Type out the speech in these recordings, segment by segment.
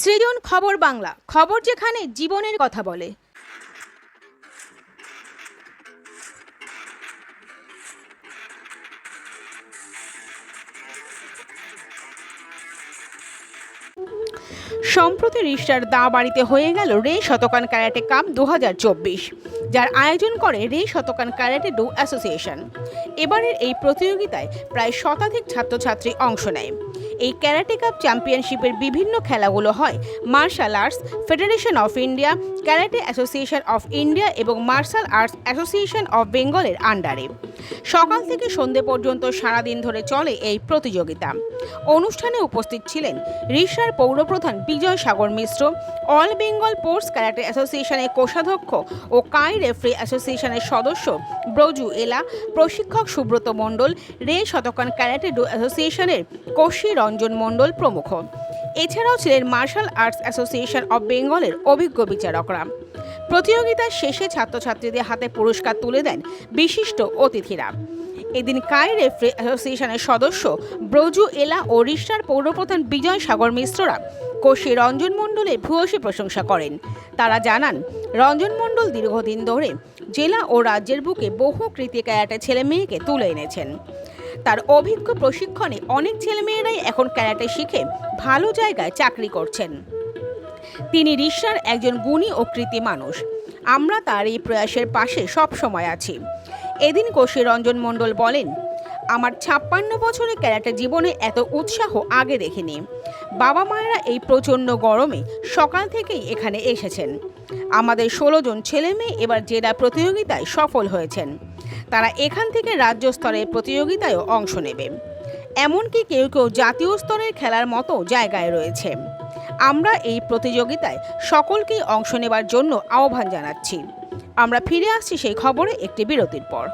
সৃজন খবর বাংলা, খবর যেখানে জীবনের কথা বলে। সম্প্রতি রিষ্টার দা বাড়িতে হয়ে গেল রে শতকান ক্যারাটে কাপ দু হাজার চব্বিশ, যার আয়োজন করে রে শতকান ক্যারাটে ডু অ্যাসোসিয়েশন। এবারের এই প্রতিযোগিতায় প্রায় শতাধিক ছাত্রছাত্রী অংশ নেয়। এই ক্যারাটে কাপ চ্যাম্পিয়নশিপের বিভিন্ন খেলাগুলো হয়। Martial arts federation of India karate association of India এবং মার্শাল আর্টস অ্যাসোসিয়েশন অফ বেঙ্গলের আন্ডারে সকাল থেকে সন্ধে পর্যন্ত সারাদিন ধরে চলে এই প্রতিযোগিতা। অনুষ্ঠানে উপস্থিত ছিলেন রিষার পৌরপ্রধান Bijay Sagar Mishra, all Bengal sports karate অ্যাসোসিয়েশনের কোষাধ্যক্ষ ও কাই রেফারি অ্যাসোসিয়েশনের সদস্য ব্রজু এলা, প্রশিক্ষক সুব্রত মণ্ডল, রে শতকান ক্যারাটে ডো অ্যাসোসিয়েশনের কোশি রঞ্জন মণ্ডল প্রমুখ। এছাড়াও ছিলেন মার্শাল আর্টস অ্যাসোসিয়েশন অব বেঙ্গলের অভিজ্ঞ বিচারকরা। প্রতিযোগিতার শেষে ছাত্রছাত্রীদের হাতে পুরস্কার তুলে দেন বিশিষ্ট অতিথিরা। এদিন কাই রেফারি অ্যাসোসিয়েশনের সদস্য ব্রজু এলা ও রিষ্টার পৌরপ্রধান বিজয় সাগর মিশ্ররা কোশি রঞ্জন মণ্ডলের ভূয়সী প্রশংসা করেন। তারা জানান, রঞ্জন মণ্ডল দীর্ঘদিন ধরে জেলা ও রাজ্যের বুকে বহু কৃতি ক্যারাটে ছেলে মেয়েকে তুলে এনেছেন। তার অভিজ্ঞ প্রশিক্ষণে অনেক ছেলেমেয়েরাই এখন ক্যারাটে শিখে ভালো জায়গায় চাকরি করছেন। তিনি রিষ্টার একজন গুণী ও কৃতি মানুষ। আমরা তার এই প্রয়াসের পাশে সব সময় আছি। এদিন কোশী রঞ্জন মণ্ডল বলেন, আমার ছাপ্পান্ন বছরের ক্যারাটে জীবনে এত উৎসাহ আগে দেখিনি। বাবা মায়েরা এই প্রচণ্ড গরমে সকাল থেকেই এখানে এসেছেন। আমাদের ষোলো জন ছেলে মেয়ে এবার জেলা প্রতিযোগিতায় সফল হয়েছেন। তারা এখান থেকে রাজ্য স্তরের প্রতিযোগিতায়ও অংশ নেবে। এমনকি কেউ কেউ জাতীয় স্তরের খেলার মতো জায়গায় রয়েছে। আমরা এই প্রতিযোগিতায় সকলকেই অংশ নেবার জন্য আহ্বান জানাচ্ছি। আমরা ফিরে আসছি সেই খবরে একটি বিরতির পর।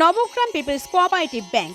নবগ্রাম পিপলস কোঅপারেটিভ ব্যাংক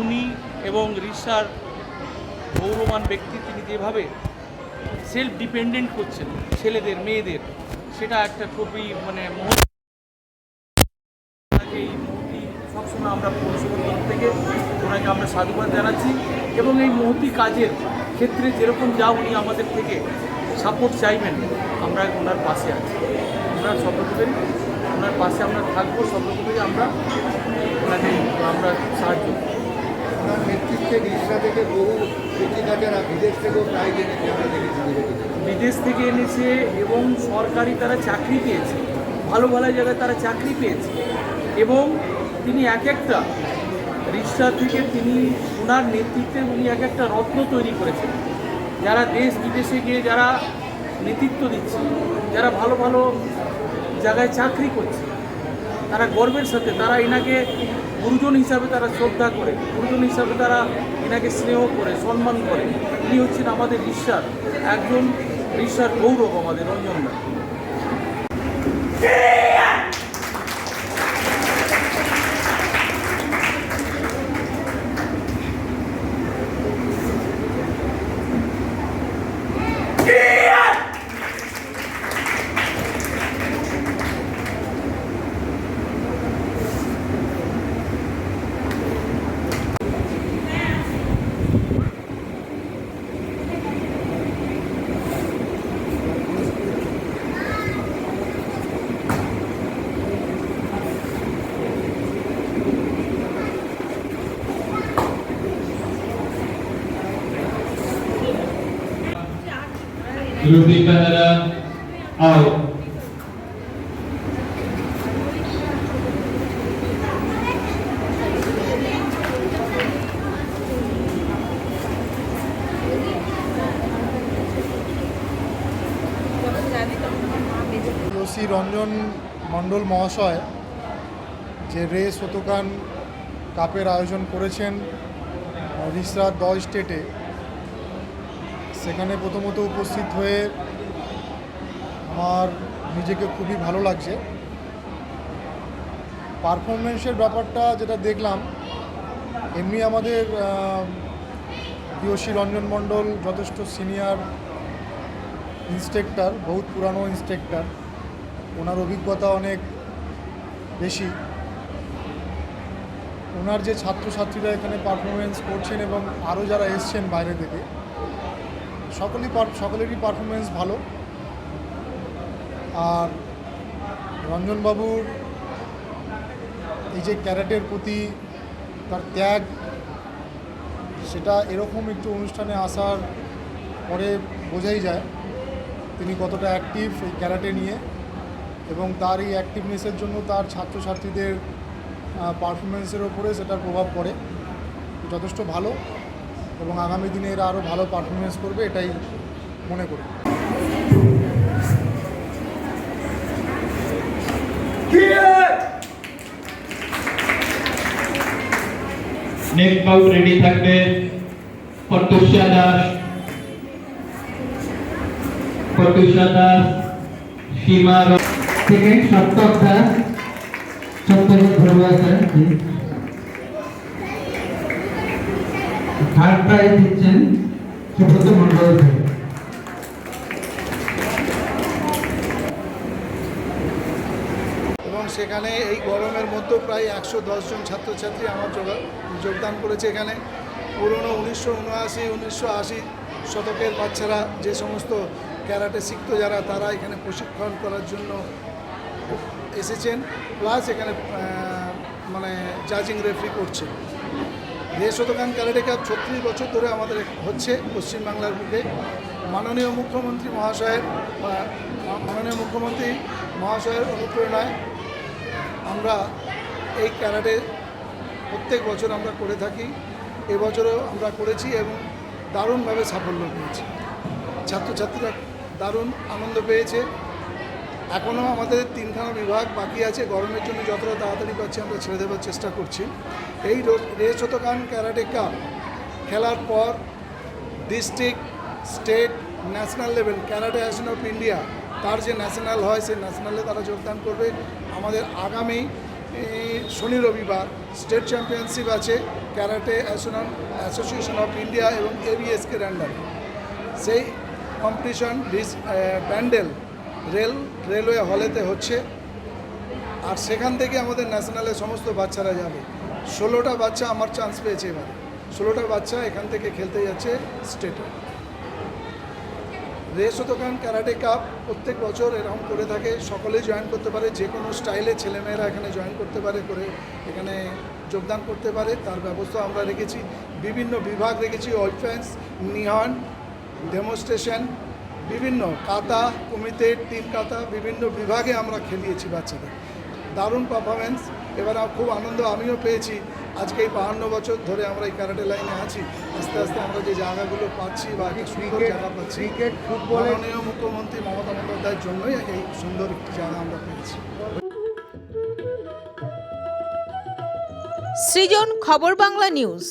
উনি এবং রিসার গৌরবান ব্যক্তি তিনি যেভাবে সেলফ ডিপেন্ডেন্ট করছেন, ছেলেদের, মেয়েদের, সেটা একটা খুবই মানে এই মহতি সবসময় আমরা পৌরসভার তরফ থেকে। ওনাকে আমরা সাধুবাদ জানাচ্ছি এবং এই মহতি কাজের ক্ষেত্রে যেরকম যা উনি আমাদের থেকে সাপোর্ট চাইবেন, আমরা ওনার পাশে আছি। আমরা সব রকমের ওনার পাশে আমরা থাকব সবরকমেরই আমরা ওনাকে আমরা সাহায্য ওনার নেতৃত্বে রিক্সা থেকে বহু কৃষিকাজেরা বিদেশ থেকেও প্রায় এনেছে আমরা দেখেছি বিদেশ থেকে এনেছে এবং সরকারি তারা চাকরি পেয়েছে। ভালো ভালো জায়গায় তারা চাকরি পেয়েছে। এবং তিনি এক একটা রিক্সা থেকে তিনি ওনার নেতৃত্বে উনি এক একটা রত্ন তৈরি করেছেন। যারা দেশ বিদেশে গিয়ে যারা নেতৃত্ব দিচ্ছে, যারা ভালো ভালো জায়গায় চাকরি করছে, তারা গর্বের সাথে, তারা এনাকে গুরুজন হিসাবে তারা শ্রদ্ধা করে, গুরুজন হিসাবে তারা এনাকে স্নেহ করে, সম্মান করে। ইনি হচ্ছেন আমাদের ঈশ্বর, একজন ঈশ্বর গৌরব আমাদের রঞ্জনদা Behra, out. OC Ranjan Mondal মহাশয় যে রে শতকান কাপের আয়োজন করেছেন রিসরা দ স্টেটে সেখানে প্রথমত উপস্থিত হয়ে আমার নিজেকে খুবই ভালো লাগছে। পারফরমেন্সের ব্যাপারটা যেটা দেখলাম, এমনি আমাদের পিওসি রঞ্জন মণ্ডল, যথেষ্ট সিনিয়র ইন্সট্রাক্টর, বহুত পুরানো ইন্সট্রাক্টর। ওনার অভিজ্ঞতা অনেক বেশি। ওনার যে ছাত্রছাত্রীরা এখানে পারফরমেন্স করছেন এবং আরও যারা এসছেন বাইরে থেকে সকলেই সকলেরই পারফরমেন্স ভালো। আর রঞ্জনবাবুর এই যে ক্যারেটের প্রতি তার ত্যাগ, সেটা এরকম একটু অনুষ্ঠানে আসার পরে বোঝাই যায় তিনি কতটা অ্যাক্টিভ এই ক্যারাটে নিয়ে এবং তার এই অ্যাক্টিভনেসের জন্য তার ছাত্রছাত্রীদের পারফরমেন্সের ওপরে সেটার প্রভাব পড়ে। যথেষ্ট ভালো। এবং আগামী দিনে এরা আরও ভালো পারফরমেন্স করবে এটাই মনে করি। নেক্সট বাউট রেডি থাকবে প্রত্যুষা দাস। প্রত্যুষা দাস সীমা সেকেন্ড সপ্তক দাস সপ্তকে ধরবো স্যার থার্ড প্রাইজ দিচ্ছেন সুব্রত মন্ডল এবং সেখানে এই গরমের মধ্যে প্রায় একশো জন ছাত্রছাত্রী আমার যোগা- যোগদান করেছে এখানে। পুরনো উনিশশো উনআশি, উনিশশো আশি শতকের বাচ্চারা যে সমস্ত ক্যারাটে শিখতো যারা, তারা এখানে প্রশিক্ষণ করার জন্য এসেছেন। প্লাস এখানে মানে জাজিং রেফারি করছে। দেশ শতকান ক্যারাটে ছত্রিশ বছর ধরে আমাদের হচ্ছে পশ্চিমবাংলার বুকে। মাননীয় মুখ্যমন্ত্রী মহাশয়ের মাননীয় মুখ্যমন্ত্রী মহাশয়ের অনুপ্রেরণায় আমরা এই ক্যারাটে প্রত্যেক বছর আমরা করে থাকি। এবছরও আমরা করেছি এবং দারুণভাবে সাফল্য পেয়েছি। ছাত্রছাত্রীরা দারুণ আনন্দ পেয়েছে। এখনও আমাদের তিনখানা বিভাগ বাকি আছে। গরমের জন্য যতটা তাড়াতাড়ি পাচ্ছি আমরা ছেড়ে দেওয়ার চেষ্টা করছি। এই রো- রে শতকান ক্যারাটে কাপ খেলার পর district, state, national level, karate association of India, তার যে ন্যাশনাল হয়, সেই ন্যাশনালে তারা যোগদান করবে। আমাদের আগামী শনি রবিবার স্টেট চ্যাম্পিয়নশিপ আছে karate association association of India এবং এবিএসকে র্যান্ডারে সেই কম্পিটিশন, ডিস প্যান্ডেল, রেল রেলওয়ে হলেতে হচ্ছে। আর সেখান থেকে আমাদের ন্যাশনালে সমস্ত বাচ্চারা যাবে। ষোলোটা বাচ্চা আমার চান্স পেয়েছে এবার। ষোলোটা বাচ্চা এখান থেকে খেলতে যাচ্ছে স্টেটে দোকান ক্যারাটে কাপ প্রত্যেক বছর এরকম করে থাকে। সকলেই জয়েন করতে পারে। যে কোনো স্টাইলে ছেলেমেয়েরা এখানে জয়েন করতে পারে, করে এখানে যোগদান করতে পারে। তার ব্যবস্থা আমরা রেখেছি। বিভিন্ন বিভাগ রেখেছি। অফেন্স নিহন ডেমনস্ট্রেশন বিভিন্ন কাতা কমিতে তিন কাতা বিভিন্ন বিভাগে আমরা খেলিয়েছি বাচ্চাদের। দারুণ পারফরমেন্স এবার খুব আনন্দ আমিও পেয়েছি। আজকে এই বাহান্ন বছর ধরে আমরা এই ক্যারাটে লাইনে আছি। আস্তে আস্তে আমরা যে জায়গাগুলো পাচ্ছি বা সুন্দর জায়গা পাচ্ছি ক্রিকেট ফুটবলে মাননীয় মুখ্যমন্ত্রী মমতা বন্দ্যোপাধ্যায়ের জন্যই এই সুন্দর একটি জায়গা আমরা পেয়েছি। সৃজন খবর বাংলা নিউজ।